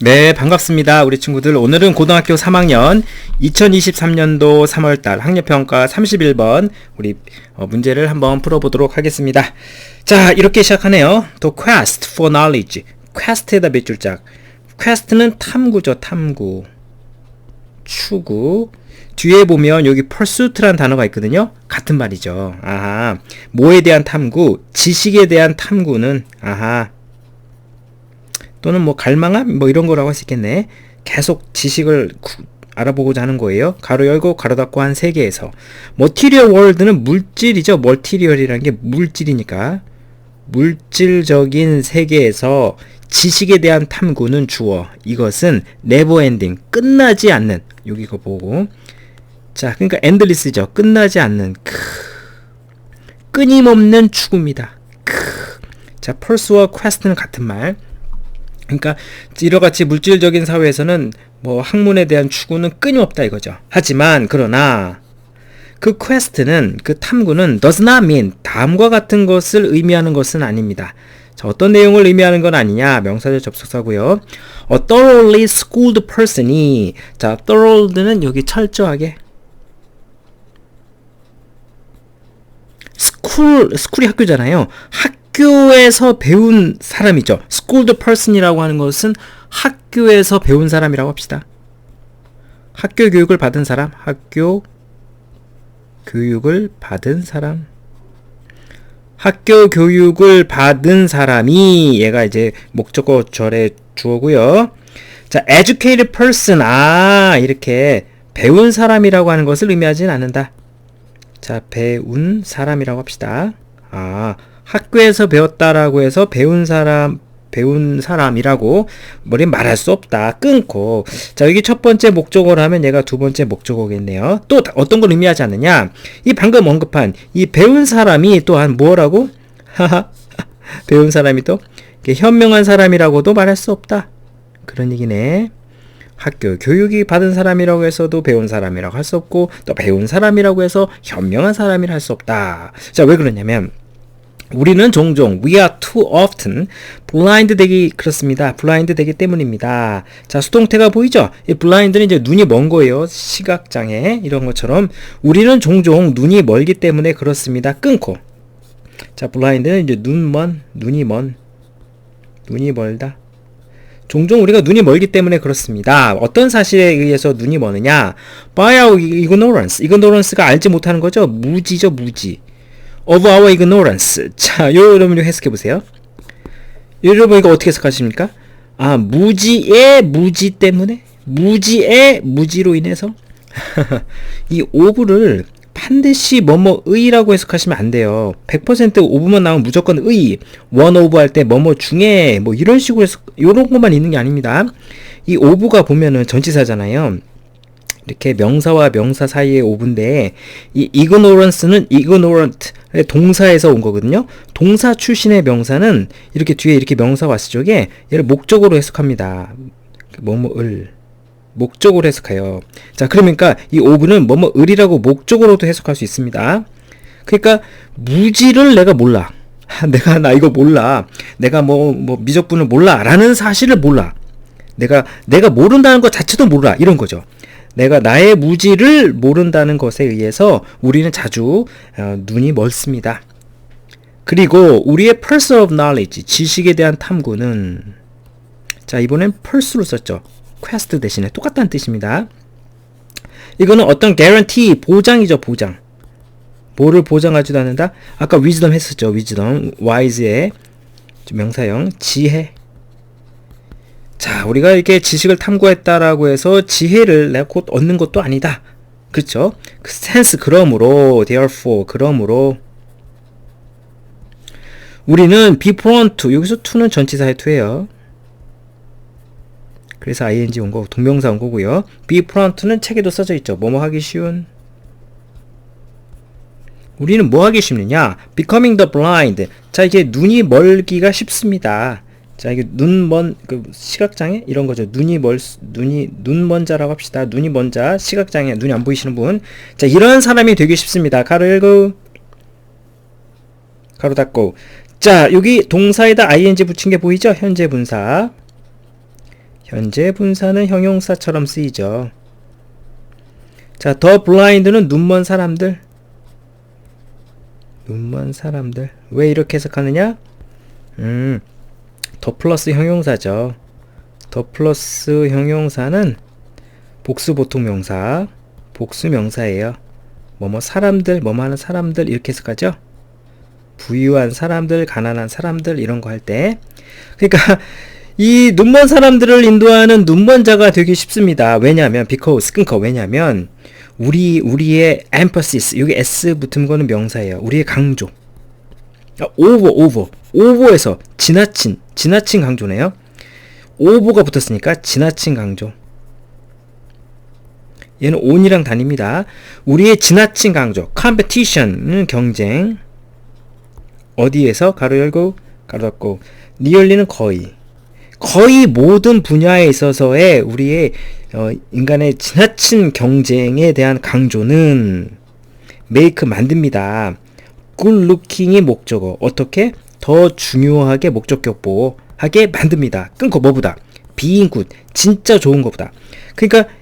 네, 반갑습니다. 우리 친구들. 오늘은 고등학교 3학년 2023년도 3월달 학력평가 31번 우리 어, 문제를 한번 풀어보도록 하겠습니다. 자, 이렇게 시작하네요. The quest for knowledge. quest에다 몇 줄짝. quest는 탐구죠, 탐구. 추구. 뒤에 보면 여기 pursuit라는 단어가 있거든요. 같은 말이죠. 아하. 뭐에 대한 탐구? 지식에 대한 탐구는 아하. 또는 뭐 갈망함 뭐 이런 거라고 할 수 있겠네. 계속 지식을 구, 알아보고자 하는 거예요. 가로 열고 가로 닫고 한 세계에서. 머티리얼 월드는 물질이죠. 멀티리얼이라는 게 물질이니까. 물질적인 세계에서 지식에 대한 탐구는 주어. 이것은 네버 엔딩. 끝나지 않는. 여기 이거 보고. 자, 그러니까 엔들리스죠. 끝나지 않는. 크. 끊임없는 추구입니다. 크. 자, 펄스와 퀘스트는 같은 말. 그러니까 이러같이 물질적인 사회에서는 뭐 학문에 대한 추구는 끊임없다 이거죠. 하지만 그러나 그 퀘스트는 그 탐구는 does not mean 다음과 같은 것을 의미하는 것은 아닙니다. 자, 어떤 내용을 의미하는 건 아니냐? 명사절 접속사고요. A thoroughly schooled person이 자, thorough는 여기 철저하게 school school이 학교잖아요. 학 교에서 배운 사람이죠. schooled person이라고 하는 것은 학교에서 배운 사람이라고 합시다. 학교 교육을 받은 사람, 학교 교육을 받은 사람. 학교 교육을 받은 사람이 얘가 이제 목적어 절의 주어고요. 자, educated person 아 이렇게 배운 사람이라고 하는 것을 의미하진 않는다. 자, 배운 사람이라고 합시다. 아, 학교에서 배웠다라고 해서 배운 사람 배운 사람이라고 머리 말할 수 없다. 끊고. 자, 여기 첫 번째 목적어로 하면 얘가 두 번째 목적어겠네요. 또 어떤 걸 의미하지 않느냐? 이 방금 언급한 이 배운 사람이 또한 뭐라고? 하하. 배운 사람이 또 현명한 사람이라고도 말할 수 없다. 그런 얘기네. 학교 교육이 받은 사람이라고 해서도 배운 사람이라고 할 수 없고 또 배운 사람이라고 해서 현명한 사람이라 할 수 없다. 자, 왜 그러냐면 우리는 종종 we are too often blind 되기 그렇습니다. blind 되기 때문입니다. 자, 수동태가 보이죠? 이 blind는 이제 눈이 먼 거예요. 시각 장애 이런 것처럼 우리는 종종 눈이 멀기 때문에 그렇습니다. 끊고. 자, blind는 이제 눈 먼, 눈이 먼. 눈이 멀다. 종종 우리가 눈이 멀기 때문에 그렇습니다. 어떤 사실에 의해서 눈이 머느냐? by our ignorance. ignorance가 알지 못하는 거죠. 무지죠, 무지. Of our ignorance. 자, 요 여러분 해석해 보세요. 여러분 이거 어떻게 해석하십니까? 아, 무지의 무지 때문에 무지의 무지로 인해서 이 오브를 반드시 뭐뭐의라고 해석하시면 안 돼요. 100% 오브만 나오면 무조건 의. 원 오브 할 때 뭐뭐 중에 뭐 이런 식으로 해서 요런 것만 있는 게 아닙니다. 이 오브가 보면은 전치사잖아요. 이렇게 명사와 명사 사이의 오브인데 이 ignorance는 ignorant 동사에서 온 거거든요. 동사 출신의 명사는 이렇게 뒤에 이렇게 명사 왔을 적에 얘를 목적으로 해석합니다. 뭐뭐을 목적으로 해석해요. 자, 그러니까 이 오브는 뭐뭐을이라고 목적으로도 해석할 수 있습니다. 그러니까 무지를 내가 몰라. 내가 나 이거 몰라. 내가 뭐뭐 미적분을 몰라라는 사실을 몰라. 내가 내가 모른다는 것 자체도 몰라. 이런 거죠. 내가 나의 무지를 모른다는 것에 의해서 우리는 자주 어, 눈이 멀습니다. 그리고 우리의 pursuit of knowledge, 지식에 대한 탐구는 자 이번엔 pursue로 썼죠. quest 대신에 똑같다는 뜻입니다. 이거는 어떤 guarantee, 보장이죠, 보장. 뭐를 보장하지도 않는다? 아까 wisdom 했었죠, wisdom. wise의 명사형, 지혜. 자, 우리가 이렇게 지식을 탐구했다라고 해서 지혜를 내가 곧 얻는 것도 아니다. 그렇죠? 그 sense 그러므로 therefore 그러므로 우리는 be prone to 여기서 to는 전치사의 to예요. 그래서 ing 온 거, 동명사 온 거고요. be prone to는 책에도 써져 있죠. 뭐뭐 하기 쉬운. 우리는 뭐 하기 쉽느냐? becoming the blind. 자, 이게 눈이 멀기가 쉽습니다. 자, 이게 눈 먼, 그, 시각장애? 이런 거죠. 눈이 멀, 눈이, 눈먼 자라고 합시다. 눈이 먼 자, 시각장애, 눈이 안 보이시는 분. 자, 이런 사람이 되기 쉽습니다. 가로 열고, 가로 닫고. 자, 여기 동사에다 ing 붙인 게 보이죠? 현재 분사. 현재 분사는 형용사처럼 쓰이죠. 자, 더 블라인드는 눈먼 사람들. 눈먼 사람들. 왜 이렇게 해석하느냐? 음, 더 플러스 형용사죠. 더 플러스 형용사는 복수 보통 명사, 복수 명사예요. 뭐뭐 사람들, 뭐뭐 하는 사람들 이렇게 해석하죠. 부유한 사람들, 가난한 사람들 이런 거 할 때. 그러니까 이 눈먼 사람들을 인도하는 눈먼 자가 되기 쉽습니다. 왜냐하면 because 끊고 왜냐하면 우리 우리의 emphasis 여기 s 붙은 거는 명사예요. 우리의 강조. 아, over over over에서 지나친 지나친 강조네요. over가 붙었으니까 지나친 강조. 얘는 on이랑 다닙니다. 우리의 지나친 강조 competition은 경쟁. 어디에서 가로 열고 가로 닫고 니얼리는 거의 거의 모든 분야에 있어서의 우리의 어, 인간의 지나친 경쟁에 대한 강조는 메이크 만듭니다. Looking이 목적어 어떻게 더 중요하게 목적격 보호하게 만듭니다. 끊고 뭐보다 being 진짜 좋은 것보다 그러니까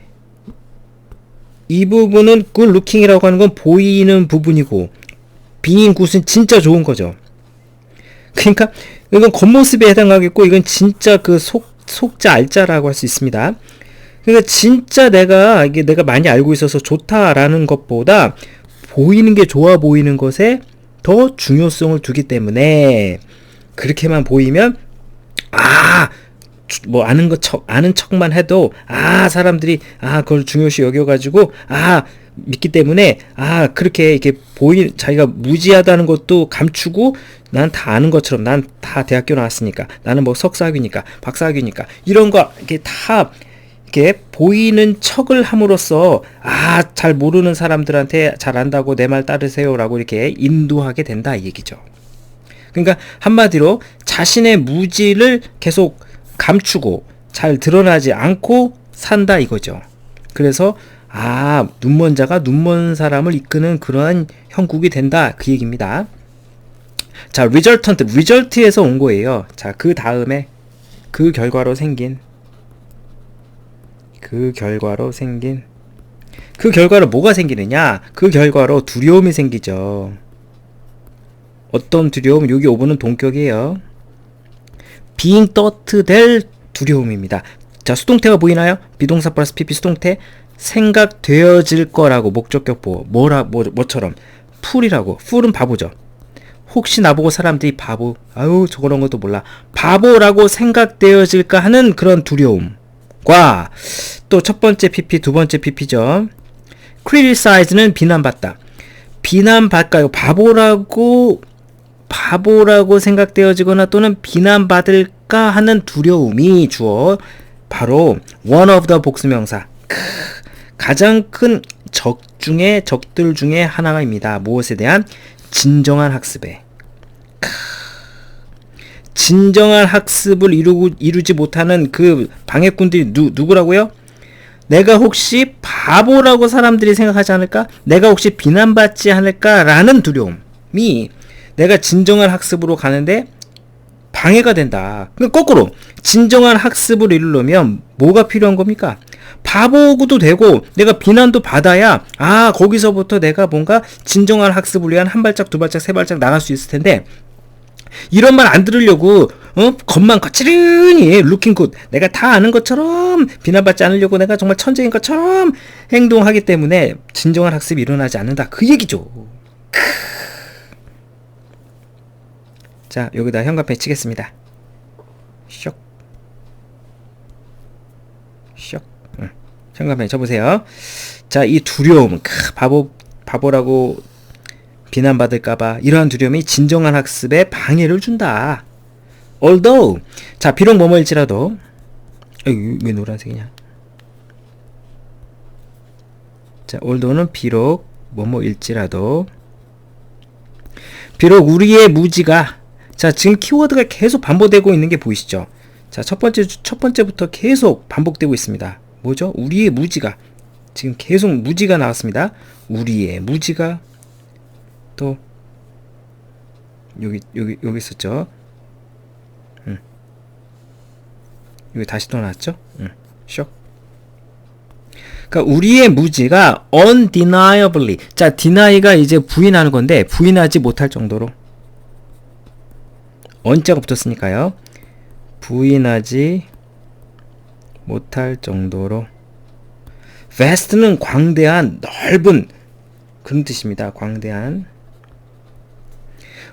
이 부분은 looking이라고 하는 건 보이는 부분이고 being good은 진짜 좋은 거죠. 그러니까 이건 겉모습에 해당하겠고 이건 진짜 그 속 속자 알자라고 할 수 있습니다. 그러니까 진짜 내가 이게 내가 많이 알고 있어서 좋다라는 것보다 보이는 게 좋아 보이는 것에 더 중요성을 두기 때문에 그렇게만 보이면 아 뭐 아는 것 척, 아는 척만 해도 아 사람들이 아 그걸 중요시 여겨 가지고 아 믿기 때문에 아 그렇게 이렇게 보이 자기가 무지하다는 것도 감추고 난 다 아는 것처럼 난 다 대학교 나왔으니까 나는 뭐 석사학위니까 박사학위니까 이런 거 이렇게 다 이렇게 보이는 척을 함으로써 아 잘 모르는 사람들한테 잘 안다고 내 말 따르세요라고 이렇게 인도하게 된다 이 얘기죠. 그러니까 한마디로 자신의 무지를 계속 감추고 잘 드러나지 않고 산다 이거죠. 그래서 아 눈먼 자가 눈먼 사람을 이끄는 그러한 형국이 된다 그 얘기입니다. 자 resultant result에서 온 거예요. 자 그 다음에 그 결과로 생긴 그 결과로 생긴 그 결과로 뭐가 생기느냐? 그 결과로 두려움이 생기죠. 어떤 두려움? 여기 5번은 동격이에요. being thought 될 두려움입니다. 자, 수동태가 보이나요? 비동사 플러스 pp 수동태 생각되어질 거라고 목적격 보호 뭐라 뭐 뭐처럼 풀이라고 풀은 바보죠. 혹시 나보고 사람들이 바보 아유 저런 것도 몰라 바보라고 생각되어질까 하는 그런 두려움 과 또 첫 번째 pp 두 번째 pp죠. criticize는 비난받다. 비난받까요? 바보라고 바보라고 생각되어지거나 또는 비난받을까 하는 두려움이 주어 바로 one of the 복수명사 크, 가장 큰 적 중에 적들 중에 하나입니다. 무엇에 대한 진정한 학습에 크, 진정한 학습을 이루고, 이루지 못하는 그 방해꾼들이 누, 누구라고요? 내가 혹시 바보라고 사람들이 생각하지 않을까? 내가 혹시 비난받지 않을까라는 두려움이 내가 진정한 학습으로 가는데 방해가 된다. 그러니까 거꾸로 진정한 학습을 이루려면 뭐가 필요한 겁니까? 바보고도 되고 내가 비난도 받아야 아 거기서부터 내가 뭔가 진정한 학습을 위한 한 발짝 두 발짝 세 발짝 나갈 수 있을 텐데 이런 말 안 들으려고 어 겉만 거칠으니 루킹 굿 내가 다 아는 것처럼 비난받지 않으려고 내가 정말 천재인 것처럼 행동하기 때문에 진정한 학습이 일어나지 않는다 그 얘기죠. 자, 여기다 현관펜 치겠습니다. 쇽. 쇽. 응. 현관펜 쳐보세요. 자, 이 두려움, 크, 바보, 바보라고 비난받을까봐 이러한 두려움이 진정한 학습에 방해를 준다. although, 자, 비록 뭐뭐일지라도, 어이, 왜 노란색이냐? 자, although는 비록 뭐뭐일지라도, 비록 우리의 무지가 자, 지금 키워드가 계속 반복되고 있는 게 보이시죠? 자, 첫 번째, 첫 번째부터 계속 반복되고 있습니다. 뭐죠? 우리의 무지가. 지금 계속 무지가 나왔습니다. 우리의 무지가. 또, 여기, 여기, 여기 있었죠? 음. 여기 다시 또 나왔죠? 응. 쇼. 그러니까 우리의 무지가 undeniably 자 deny가 이제 부인하는 건데 부인하지 못할 정도로 언자가 붙었으니까요. 부인하지 못할 정도로 vast는 광대한 넓은 그런 뜻입니다. 광대한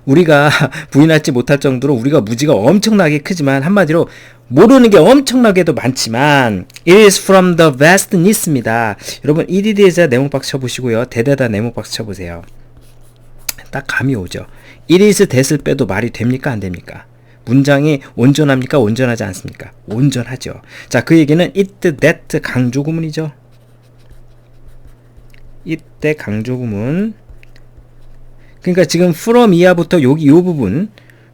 우리가 부인하지 못할 정도로 우리가 무지가 엄청나게 크지만 한마디로 모르는 게 엄청나게도 많지만 it is from the vastness입니다. 여러분 1이 대자 네모박스 쳐보시고요. 대대다 네모박스 쳐보세요. 딱 감이 오죠. it is that을 빼도 말이 됩니까 안 됩니까? 문장이 온전합니까 온전하지 않습니까? 온전하죠. 자 그 얘기는 it that 강조 구문이죠. 이때 강조 구문 그러니까 지금 from 이하부터 여기 요 부분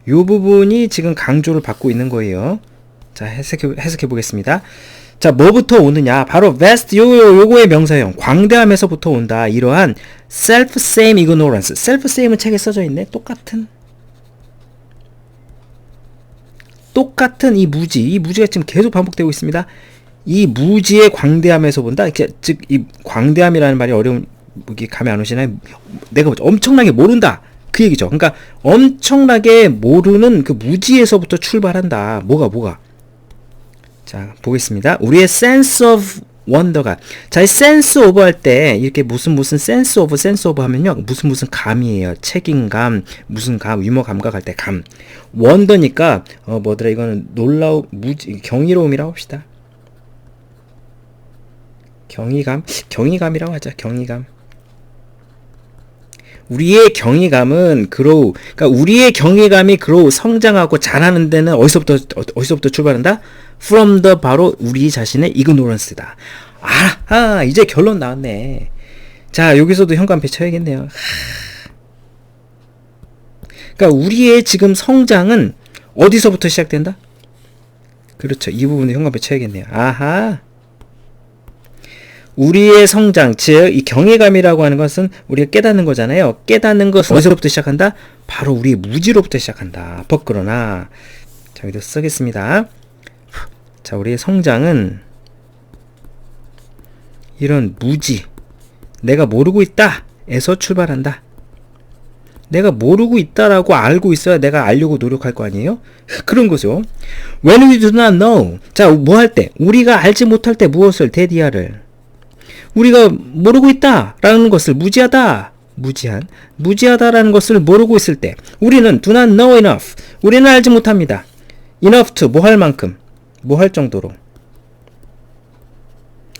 요 부분이 지금 강조를 받고 있는 거예요. 자, 해석해, 해석해 보겠습니다. 자, 뭐부터 오느냐? 바로 vast, 요, 요, 요거의 명사형. 광대함에서부터 온다. 이러한 self-same ignorance. self-same은 책에 써져 있네. 똑같은. 똑같은 이 무지. 이 무지가 지금 계속 반복되고 있습니다. 이 무지의 광대함에서 본다. 즉, 이 광대함이라는 말이 어려운, 이게 감이 안 오시나요? 내가 엄청나게 모른다. 그 얘기죠. 그러니까 엄청나게 모르는 그 무지에서부터 출발한다. 뭐가, 뭐가. 자, 보겠습니다. 우리의 sense of wonder가. 자, 이 sense of 할 때, 이렇게 무슨 무슨 sense of, sense of 하면요. 무슨 무슨 감이에요. 책임감, 무슨 감, 유머 감각 할 때 감. wonder니까, 어, 뭐더라, 이거는 놀라우, 무지, 경이로움이라고 합시다. 경이감? 경이감이라고 하자, 경이감. 우리의 경이감은 그로우, 그러니까 우리의 경이감이 그로우 성장하고 자라는 데는 어디서부터 어, 어디서부터 출발한다? From the 바로 우리 자신의 ignorance다. 아, 이제 결론 나왔네. 자, 여기서도 현관패 쳐야겠네요. 그러니까 우리의 지금 성장은 어디서부터 시작된다? 그렇죠. 이 부분에 현관패 쳐야겠네요. 아하. 우리의 성장, 즉, 이 경외감이라고 하는 것은 우리가 깨닫는 거잖아요. 깨닫는 것은 어디서부터 시작한다? 바로 우리의 무지로부터 시작한다. 벗그러나. 자, 여기도 쓰겠습니다. 자, 우리의 성장은 이런 무지, 내가 모르고 있다! 에서 출발한다. 내가 모르고 있다라고 알고 있어야 내가 알려고 노력할 거 아니에요? 그런 거죠. When we do not know. 자, 뭐 할 때? 우리가 알지 못할 때 무엇을? 데디아를. 우리가 모르고 있다라는 것을 무지하다, 무지한, 무지하다라는 것을 모르고 있을 때 우리는 do not know enough. 우리는 알지 못합니다. enough to 뭐 할 만큼, 뭐 할 정도로.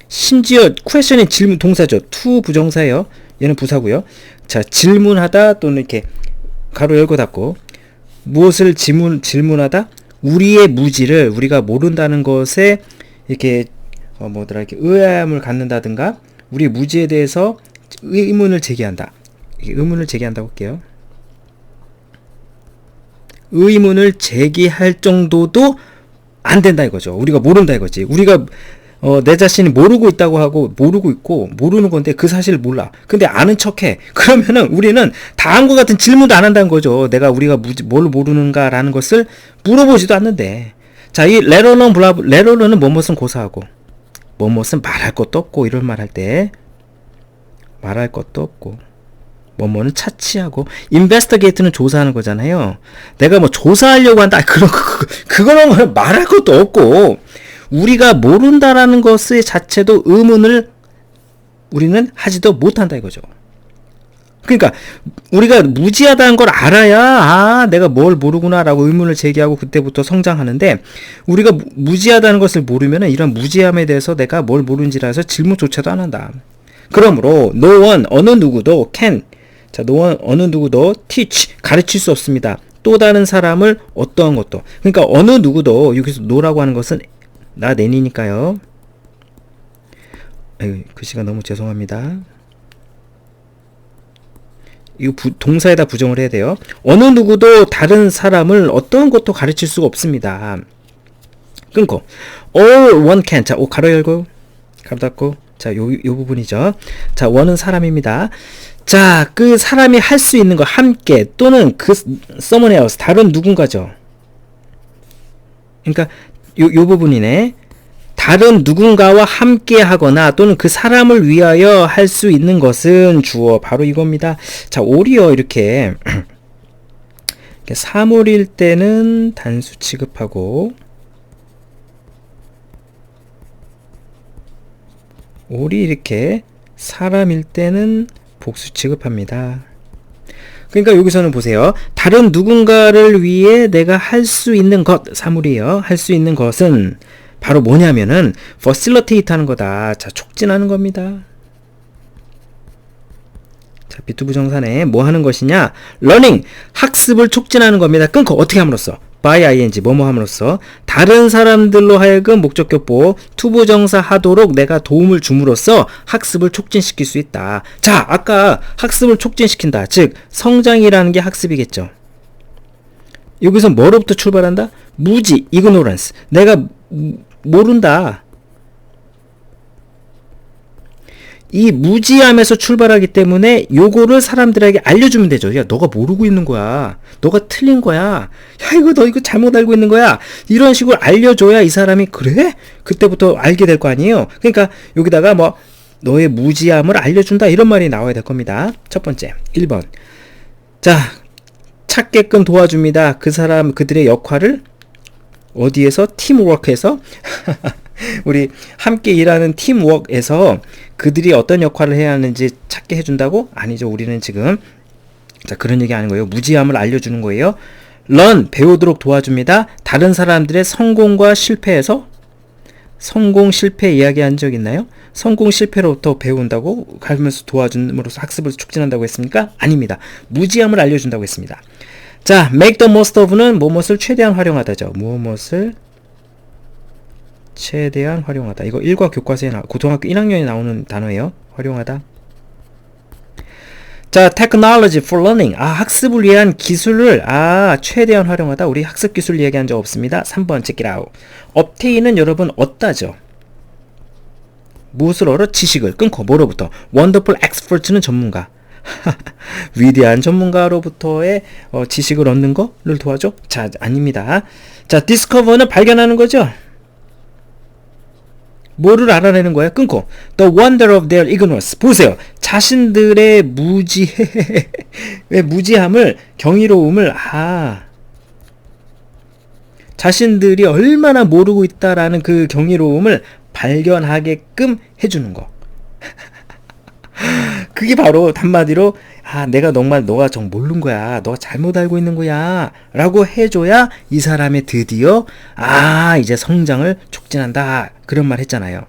심지어 question이 질문 동사죠. to 부정사예요. 얘는 부사고요. 자, 질문하다 또는 이렇게 가로 열고 닫고 무엇을 질문 질문하다 우리의 무지를 우리가 모른다는 것에 이렇게 어, 뭐더라 이렇게 의아함을 갖는다든가 우리 무지에 대해서 의문을 제기한다. 의문을 제기한다고 할게요. 의문을 제기할 정도도 안 된다 이거죠. 우리가 모른다 이거지. 우리가 어, 내 자신이 모르고 있다고 하고 모르고 있고 모르는 건데 그 사실을 몰라. 근데 아는 척해. 그러면은 우리는 다음과 같은 질문도 안 한다는 거죠. 내가 우리가 무지, 뭘 모르는가라는 것을 물어보지도 않는데. 자, 이 레러는 블라 레러는 뭐뭇은 고사하고 뭐뭇은 말할 것도 없고 이런 말 할 때 말할 것도 없고 뭐뭐는 차치하고 인베스터게이트는 조사하는 거잖아요. 내가 뭐 조사하려고 한다 그런 그, 그거는 말할 것도 없고 우리가 모른다라는 것의 자체도 의문을 우리는 하지도 못한다 이거죠. 그러니까 우리가 무지하다는 걸 알아야 아 내가 뭘 모르구나라고 의문을 제기하고 그때부터 성장하는데 우리가 무지하다는 것을 모르면 이런 무지함에 대해서 내가 뭘 모르는지라서 질문조차도 안 한다. 그러므로 no one 어느 누구도 can 자 no one 어느 누구도 teach 가르칠 수 없습니다. 또 다른 사람을 어떠한 것도 그러니까 어느 누구도 여기서 no라고 하는 것은 나 내니니까요. 에이, 글씨가 너무 죄송합니다. 이 동사에다 부정을 해야 돼요. 어느 누구도 다른 사람을 어떤 것도 가르칠 수가 없습니다. 끊고 all one can 자, 오 가로 열고 가로 닫고 자, 요, 요 부분이죠. 자, 원은 사람입니다. 자, 그 사람이 할 수 있는 거 함께 또는 그 someone else 다른 누군가죠. 그러니까 요, 요 부분이네. 다른 누군가와 함께 하거나 또는 그 사람을 위하여 할 수 있는 것은 주어 바로 이겁니다. 자, 오리어 이렇게 사물일 때는 단수 취급하고 오리 이렇게 사람일 때는 복수 취급합니다. 그러니까 여기서는 보세요. 다른 누군가를 위해 내가 할 수 있는 것, 사물이에요. 할 수 있는 것은 바로 뭐냐면은 facilitate 하는 거다. 자, 촉진하는 겁니다. 자, 비투부 정산에 뭐 하는 것이냐? learning, 학습을 촉진하는 겁니다. 끊고 어떻게 함으로써? by ing, 뭐뭐 함으로써 다른 사람들로 하여금 목적격보 투부 정사 하도록 내가 도움을 줌으로써 학습을 촉진시킬 수 있다. 자, 아까 학습을 촉진시킨다. 즉, 성장이라는 게 학습이겠죠. 여기서 뭐로부터 출발한다? 무지, ignorance. 내가 무- 모른다. 이 무지함에서 출발하기 때문에 요거를 사람들에게 알려주면 되죠. 야, 너가 모르고 있는 거야. 너가 틀린 거야. 야, 이거 너 이거 잘못 알고 있는 거야. 이런 식으로 알려줘야 이 사람이 그래? 그때부터 알게 될 거 아니에요. 그러니까 여기다가 뭐 너의 무지함을 알려준다 이런 말이 나와야 될 겁니다. 첫 번째, 1번. 자, 찾게끔 도와줍니다. 그 사람 그들의 역할을 어디에서 팀워크에서 우리 함께 일하는 팀워크에서 그들이 어떤 역할을 해야 하는지 찾게 해준다고 아니죠. 우리는 지금 자 그런 얘기 하는 거예요. 무지함을 알려주는 거예요. 런 배우도록 도와줍니다. 다른 사람들의 성공과 실패에서 성공 실패 이야기한 적 있나요? 성공 실패로부터 배운다고 가면서 도와줌으로써 학습을 촉진한다고 했습니까? 아닙니다. 무지함을 알려준다고 했습니다. 자, make the most of는 무엇을 최대한 활용하다죠. 무엇을 최대한 활용하다. 이거 일과 교과서에 나, 고등학교 1학년에 나오는 단어예요. 활용하다. 자, technology for learning. 아, 학습을 위한 기술을 아, 최대한 활용하다. 우리 학습 기술 얘기한 적 없습니다. 3번 check it out. obtain은 여러분 얻다죠. 무엇을 얻어? 지식을 끊고 뭐로부터? wonderful expert는 전문가. 위대한 전문가로부터의 어, 지식을 얻는 거를 도와줘? 자, 아닙니다. 자, discover는 발견하는 거죠. 뭐를 알아내는 거야? 끊고 The wonder of their ignorance 보세요 자신들의 무지 왜 무지함을 경이로움을 아 자신들이 얼마나 모르고 있다라는 그 경이로움을 발견하게끔 해주는 거 그게 바로 한마디로 아 내가 정말 너가 정 모르는 거야. 너가 잘못 알고 있는 거야. 라고 해줘야 이 사람이 드디어 아 이제 성장을 촉진한다. 그런 말 했잖아요.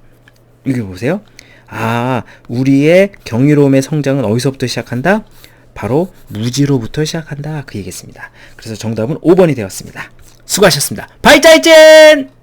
여기 보세요. 아 우리의 경이로움의 성장은 어디서부터 시작한다? 바로 무지로부터 시작한다. 그 얘기했습니다. 그래서 정답은 5번이 되었습니다. 수고하셨습니다. 바이짜이젠